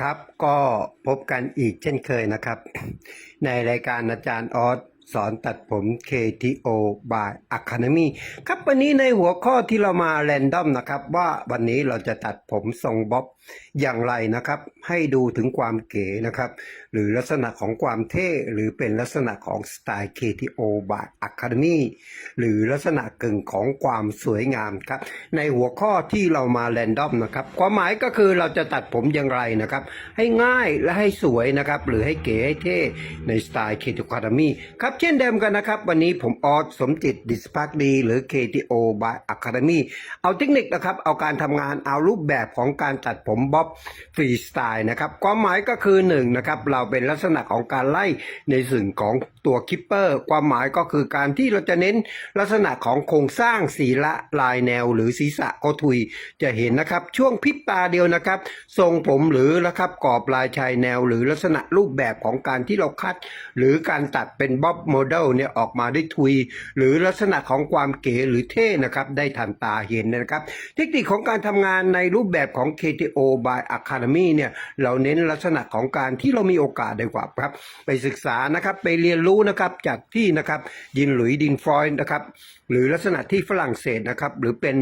ครับก็พบกันอีกเช่นเคยนะครับ ในรายการอาจารย์ออส สอนตัดผม KTO by Academy ครับวันนี้ในหัวข้อที่เรามาแรนดอมนะครับ ว่าวันนี้เราจะตัดผมทรงบ๊อบอย่างไรนะครับ ให้ดูถึงความเก๋นะครับ หรือลักษณะของความเท่หรือเป็นลักษณะของสไตล์ KTO by Academy หรือลักษณะกึ่งของความสวยงามครับ ในหัวข้อที่เรามาแรนดอมนะครับ ความหมายก็คือเราจะตัดผมอย่างไรนะครับ ให้ง่ายและให้สวยนะครับ หรือให้เก๋ให้เท่ในสไตล์ KTO Academy ครับเช่นเดิมกันนะครับ วันนี้ผมออสสมจิตดิสพักดีหรือ KTO by Academy เอาเทคนิคนะครับ เอาการทำงานเอารูปแบบของการตัดผมบ๊อบฟรีสไตล์นะครับ ความหมายก็คือหนึ่งนะครับ เราเป็นลักษณะของการไล่ในส่วนของตัวคิปเปอร์ ความหมายก็คือการที่เราจะเน้นลักษณะของโครงสร้างสีละลายแนว หรือศีรษะโกทุยจะเห็นนะครับ ช่วงพริบตาเดียวนะครับ ทรงผมหรือนะครับกรอบลายชายแนว หรือลักษณะรูปแบบของการที่เราคัด หรือการตัดเป็นบ๊อบโมเดลเนี่ยออกมาได้ทุย หรือลักษณะของความเก๋หรือเท่นะครับได้ทันตาเห็นนะครับ เทคนิคของการทำงานในรูปแบบของ KTO by Academy เนี่ยเราเน้นลักษณะของการที่เรามีโอกาสดีกว่าครับ ไปศึกษานะครับไปเรียนรู้นะครับจากที่นะครับยินหลุยดินฟรอยด์นะครับหรือลักษณะที่ฝรั่งเศสนะครับหรือเป็น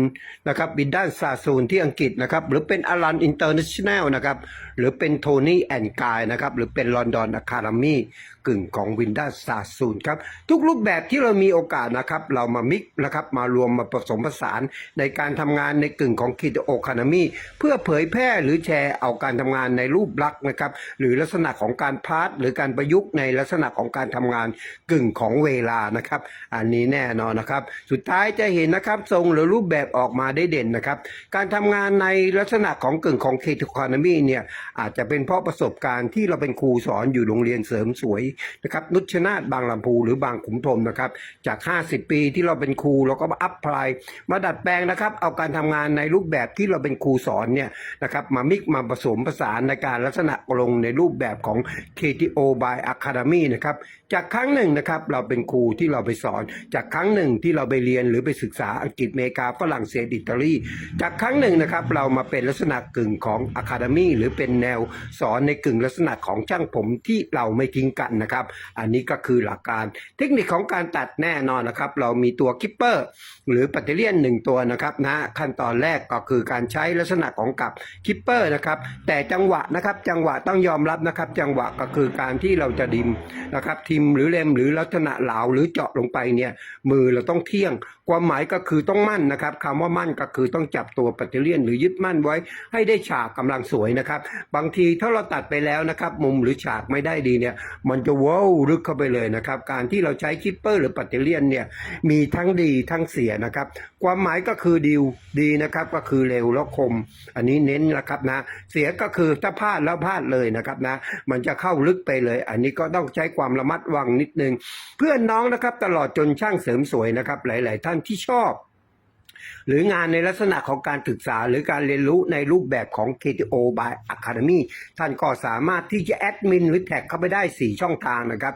นะครับบินด้านซาซูนที่อังกฤษนะครับหรือเป็นอารันอินเตอร์เนชั่นแนลนะครับหรือเป็นโทนี่แอนกายนะครับหรือเป็นลอนดอนอะคาเดมี่ กึ่งของวินด้าซาซูนครับทุกรูปแบบที่เรามีโอกาสนะครับเรามามิกนะครับมารวมมาผสมผสานในการทำงานในกึ่งของคิดโอคานามีเพื่อเผยแพร่หรือแชร์เอาการทำงานในรูปลักษณ์นะครับหรือลักษณะของการพาร์ทหรือการประยุกต์ในลักษณะของการทำงานกึ่งของเวลานะครับ อันนี้แน่นอนนะครับ สุดท้ายจะเห็นนะครับทรงหรือรูปแบบออกมาได้เด่นนะครับ การทำงานในลักษณะของกึ่งของเคทูคานามีเนี่ยอาจจะเป็นเพราะประสบการณ์ที่เราเป็นครูสอนอยู่โรงเรียนเสริมสวยนะครับนุชนาธบางลำพูหรือบางขุมพรมนะครับจาก 50 ปีที่เราเป็นครูเราก็มาอัพพลายมาดัดแปลงนะครับ เอาการทำงานในรูปแบบที่เราเป็นครูสอนเนี่ยนะครับมามิกมาผสมผสานในการลักษณะลงในรูปแบบของ KTO by Academy นะครับจากครั้งหนึ่งนะครับเราเป็นครูที่เราไปสอน จากครั้งหนึ่งที่เราไปเรียนหรือไปศึกษาอังกฤษเมกาฝรั่งเศสอิตาลีจากครั้งหนึ่งนะครับเรามาเป็นลักษณะกึ่งของ Academy หรือเป็นแนวสอนในกึ่งลักษณะของช่างผมที่เราไม่ทิ้งกันนะครับ อันนี้ก็คือหลักการเทคนิคของการตัดแน่นอนนะครับ เรามีตัวคิปเปอร์หรือปัตเตอร์เลียนหนึ่งตัวนะครับนะขั้นตอนแรกก็คือการใช้ลักษณะของกับคิปเปอร์นะครับแต่จังหวะนะครับจังหวะต้องยอมรับนะครับ จังหวะก็คือการที่เราจะดิมนะครับทิมหรือเล็มหรือลักษณะเหลาหรือเจาะลงไปเนี่ยมือเราต้องเที่ยง ความหมายก็คือต้องมั่นนะครับคำว่ามั่นก็คือต้องจับตัวปัตเตอร์เลียนหรือยึดมั่นไว้ ให้ได้ฉากกำลังสวยนะครับ บางทีถ้าเราตัดไปแล้วนะครับ มุมหรือฉากไม่ได้ดีเนี่ยมันจะว้าวลึกเข้าไปเลยนะครับ การที่เราใช้คิปเปอร์หรือปัตเตอร์เลียนเนี่ยมีทั้งดีทั้งเสียนะครับ ความหมายก็คือดีดีนะครับก็คือเร็วแล้วคม อันนี้เน้นนะครับนะ เสียก็คือถ้าพลาดแล้วพลาดเลยนะครับนะ มันจะเข้าลึกไปเลย อันนี้ก็ต้องใช้ความระมัดระวังนิดนึง เพื่อนน้องนะครับตลอดจนช่างเสริมสวยนะครับหลาย ๆ ท่านที่ชอบ หรืองานในลักษณะของการศึกษาหรือการเรียนรู้ในรูปแบบของ KTO by Academy ท่านก็สามารถที่จะแอดมินหรือแท็กเข้าไปได้ 4 ช่องทางนะครับ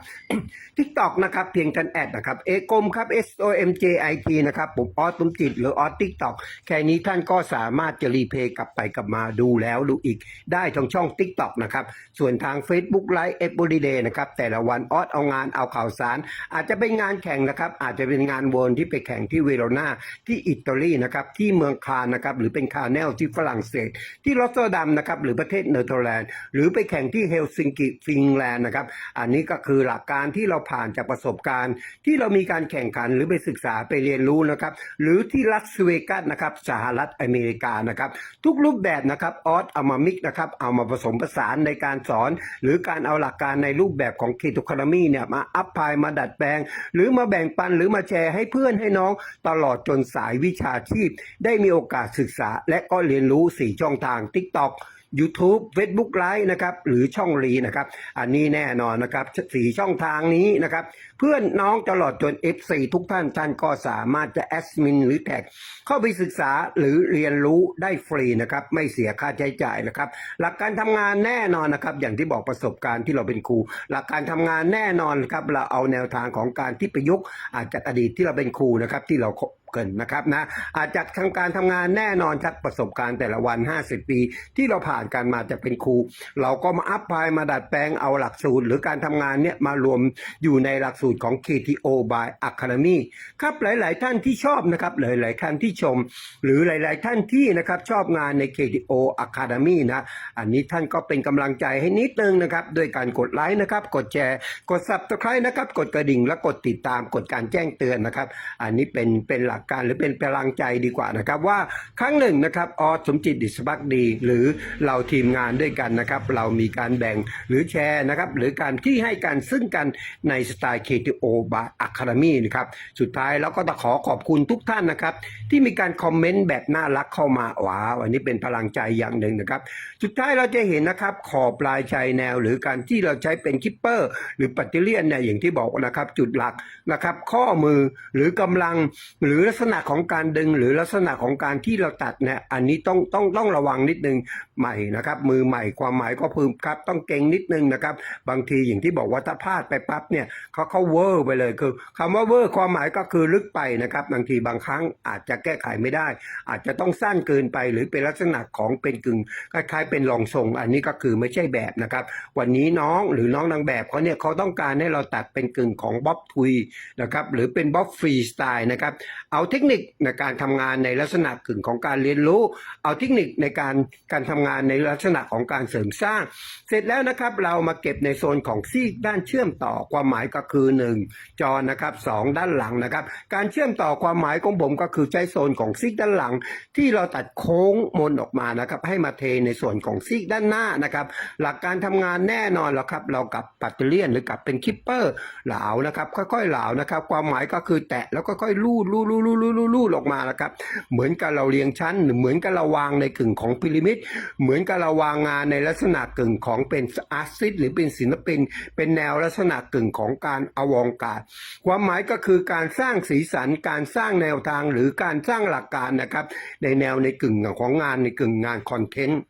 TikTok นะครับ เพียงท่านแอดนะครับเอกมครับ S O M J I T นะครับผมออสตุมจิตหรือออส TikTok แค่นี้ท่านก็สามารถจะรีเพย์กลับไปกลับมาดูแล้วดูอีก ได้ทางช่อง TikTok นะครับ ส่วนทาง Facebook Live Everyday นะครับ แต่ละวันออสเอางานเอาข่าวสาร อาจจะเป็นงานแข่งนะครับ อาจจะเป็นงานวนที่ไปแข่งที่เวโรนาที่อิตาลีนะครับที่เมืองคานนะครับหรือเป็นคาร์เนลที่ฝรั่งเศส ที่รอตเตอร์ดัมนะครับหรือประเทศเนเธอร์แลนด์หรือไปแข่งที่เฮลซิงกิฟินแลนด์นะครับอันนี้ก็คือหลักการที่เราผ่านจากประสบการณ์ ที่เรามีการแข่งขันหรือไปศึกษาไปเรียนรู้นะครับหรือที่ลัสเวกัสนะครับสหรัฐอเมริกานะครับทุกรูปแบบนะครับออสเอามามิกนะครับเอามาผสมผสานในการสอน หรือการเอาหลักการในรูปแบบของเคทูคานามีเนี่ยมาอัพพายมาดัดแปลง หรือมาแบ่งปันหรือมาแชร์ให้เพื่อนให้น้องตลอดจนสายวิชาชีพ ได้มีโอกาสศึกษา และก็เรียนรู้ 4 ช่องทาง TikTok YouTube Facebook Live นะครับหรือช่องรีนะครับ อันนี้แน่นอนนะครับสี่ช่องทางนี้นะครับ เพื่อนน้องตลอดจน F4 ทุกท่านท่านก็สามารถจะแอดมินหรือแท็กเข้าไปศึกษาหรือเรียนรู้ได้ฟรีนะครับ ไม่เสียค่าใช้จ่ายนะครับ หลักการทำงานแน่นอนนะครับ อย่างที่บอกประสบการณ์ที่เราเป็นครู หลักการทำงานแน่นอนครับเราเอาแนวทางของการที่ประยุกต์อาจจากอดีตที่เราเป็นครูนะครับที่เรา กันนะครับนะอาจจะทางการทำงานแน่นอนจากประสบการณ์แต่ละวัน 50 ปี ที่เราผ่านกันมาจะเป็นครู เราก็มาอัพพลายมาดัดแปลงเอาหลักสูตร หรือการทำงานเนี่ยมารวมอยู่ในหลักสูตรของ KTO by Academy ครับหลาย ๆ ท่านที่ชอบนะครับหลาย ๆ ท่านที่ชม หรือหลาย ๆ ท่านที่นะครับชอบงานใน KTO Academy นะอันนี้ท่านก็เป็นกำลังใจให้นิดนึงนะครับด้วยการกดไลค์นะครับกดแชร์ กด subscribe นะครับกดกระดิ่งและกดติดตามกดการแจ้งเตือนนะครับ อันนี้เป็นเป็นหลักการหรือเป็นพลังใจดีกว่านะครับว่าครั้งหนึ่งนะครับออสสมจิตดิสบักดี หรือเราทีมงานด้วยกันนะครับ เรามีการแบ่งหรือแชร์นะครับหรือการที่ให้กันซึ่งกันในสไตล์ KTO บาอะคาเดมี่นะครับสุดท้ายแล้วก็ต้องขอขอบคุณทุกท่านนะครับ ที่มีการคอมเมนต์แบบน่ารักเข้ามาว้าวอันนี้เป็นพลังใจอย่างหนึ่งนะครับสุดท้ายเราจะเห็นนะครับขอบปลายชายแนว หรือการที่เราใช้เป็นคิปเปอร์ หรือปัตเตเลียนเนี่ยอย่างที่บอกนะครับจุดหลักนะครับ ข้อมือหรือกำลังหรือลักษณะของการดึงหรือลักษณะของการที่เราตัดเนี่ยอันนี้ต้องต้องต้องระวังนิดนึงใหม่นะครับ มือใหม่ความหมายก็พึมครับ ต้องเก่งนิดนึงนะครับ บางทีอย่างที่บอกว่าถ้าพลาดไปปั๊บเนี่ยเขาเขาเวอร์ไปเลยคือคำว่าเวอร์ความหมายก็คือลึกไปนะครับ บางทีบางครั้งอาจจะแก้ไขไม่ได้ อาจจะต้องสั้นเกินไป หรือเป็นลักษณะของเป็นกึ่งคล้ายๆ เป็นรองทรง อันนี้ก็คือไม่ใช่แบบนะครับ วันนี้น้องหรือน้องนางแบบเขาเนี่ยเขาต้องการให้เราตัดเป็นกึ่งของบ๊อบทุยนะครับหรือเป็นบ๊อบฟรีสไตล์นะครับเอาเทคนิคในการทำงานในลักษณะกึ่งของการเรียนรู้ เอาเทคนิคในการการทำงานในลักษณะของการเสริมสร้าง เสร็จแล้วนะครับเรามาเก็บในโซนของซีกด้านเชื่อมต่อความหมายก็คือ 1 จอนะครับสองด้านหลังนะครับ การเชื่อมต่อความหมายของผมก็คือใช้โซนของซีกด้านหลัง ที่เราตัดโค้งมนออกมานะครับให้มาเทในส่วนของซีกด้านหน้านะครับ หลักการทำงานแน่นอนแล้วครับเรากับปัตเตอร์เลียนหรือกับเป็นคิปเปอร์เหลานะครับ ค่อยๆเหลานะครับ ความหมายก็คือแตะแล้วก็ค่อยลูดลูดลูดลูดลูดลูดลูออกมานะครับ เหมือนกับเราเรียงชั้นหรือเหมือนกับเราวางในกึ่งของพีระมิด เหมือนกับเราวางงานในลักษณะกึ่งของเป็นอาร์ติสหรือเป็นศิลปิน เป็นแนวลักษณะกึ่งของการอวองการความหมายก็คือการสร้างสีสันการสร้างแนวทางหรือการสร้างหลักการนะครับ ในแนวในกึ่งของงานในกึ่งงานคอนเทนต์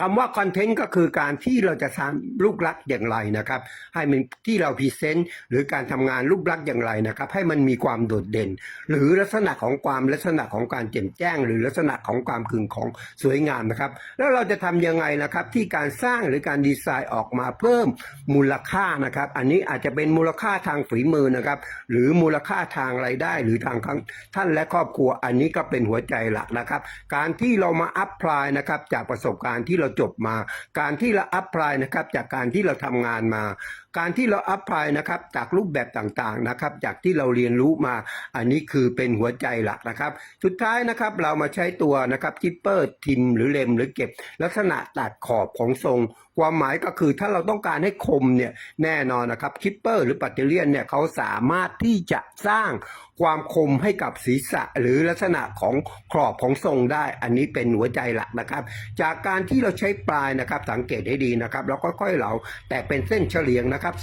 คำว่าคอนเทนต์ก็คือการที่เราจะทำรูปลักษณ์อย่างไรนะครับ ให้มันที่เราพรีเซนต์หรือการทำงานรูปลักษณ์อย่างไรนะครับ ให้มันมีความโดดเด่น หรือลักษณะของความลักษณะของการแจ่มแจ้ง หรือลักษณะของความกึ่งของสวยงามนะครับ แล้วเราจะทำยังไงนะครับที่การสร้างหรือการดีไซน์ออกมาเพิ่มมูลค่านะครับ อันนี้อาจจะเป็นมูลค่าทางฝีมือนะครับ หรือมูลค่าทางรายได้ หรือทางท่านและครอบครัวอันนี้ก็เป็นหัวใจหลักนะครับ การที่เรามาอัพพลายนะครับจากประสบการณ์ที่เราจบมา การที่เราอัพพลายนะครับจากการที่เราทำงานมา การที่เราอัพพลายนะครับจากรูปแบบต่างๆนะครับจากที่เราเรียนรู้มาอันนี้คือเป็นหัวใจหลักนะครับ สุดท้ายนะครับเรามาใช้ตัวนะครับคิปเปอร์ทิมหรือเลมหรือเก็บ ลักษณะตัดขอบของทรง ความหมายก็คือถ้าเราต้องการให้คมเนี่ยแน่นอนนะครับคิปเปอร์หรือปัตเตอร์เลียนเนี่ยเขาสามารถที่จะสร้างความคมให้กับศีรษะหรือลักษณะของขอบของทรงได้ อันนี้เป็นหัวใจหลักนะครับ จากการที่เราใช้ปลายนะครับสังเกตให้ดีนะครับแล้วค่อยเหลาแต่เป็นเส้นเฉลียงนะครับครับ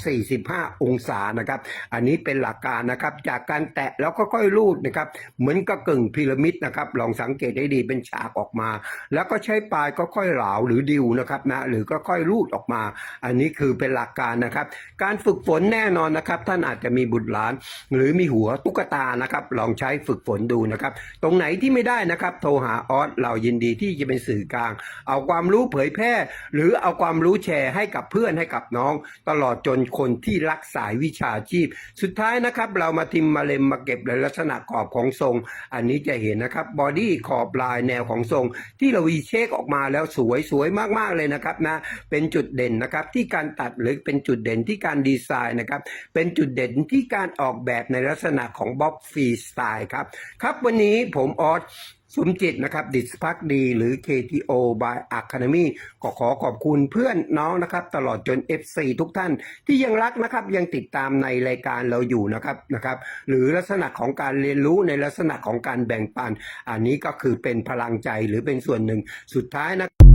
45 องศานะครับ อันนี้เป็นหลักการนะครับ จากการแตะแล้วก็ค่อยลูดนะครับ เหมือนกับกึ่งพีระมิดนะครับ ลองสังเกตให้ดีเป็นฉากออกมา แล้วก็ใช้ปลายก็ค่อยเหลาหรือดิวนะครับนะหรือก็ค่อยลูดออกมา อันนี้คือเป็นหลักการนะครับ การฝึกฝนแน่นอนนะครับ ท่านอาจจะมีบุตรหลาน หรือมีหัวตุ๊กตานะครับ ลองใช้ฝึกฝนดูนะครับ ตรงไหนที่ไม่ได้นะครับ โทรหาออสเรายินดีที่จะเป็นสื่อกลาง เอาความรู้เผยแพร่ หรือเอาความรู้แชร์ให้กับเพื่อนให้กับน้อง ตลอดจนคนที่รักสายวิชาชีพ สุดท้ายนะครับ เรามาทิมมาเล็มมาเก็บในลักษณะขอบของทรง อันนี้จะเห็นนะครับบอดี้ขอบลายแนวของทรง ที่เราวีเช็คออกมาแล้วสวยสวยมากๆเลยนะครับนะเป็นจุดเด่นนะครับที่การตัดหรือเป็นจุดเด่นที่การดีไซน์นะครับเป็นจุดเด่นที่การออกแบบในลักษณะของบ็อกฟรีสไตล์ครับครับวันนี้ผมออส สมจิตนะครับดิสพักดีหรือ KTO by Academy ก็ขอขอบคุณเพื่อนน้องนะครับ ตลอดจน FC ทุกท่านที่ยังรักนะครับยังติดตามในรายการเราอยู่นะครับนะครับ หรือลักษณะของการเรียนรู้ในลักษณะของการแบ่งปัน อันนี้ก็คือเป็นพลังใจหรือเป็นส่วนหนึ่งสุดท้ายนะ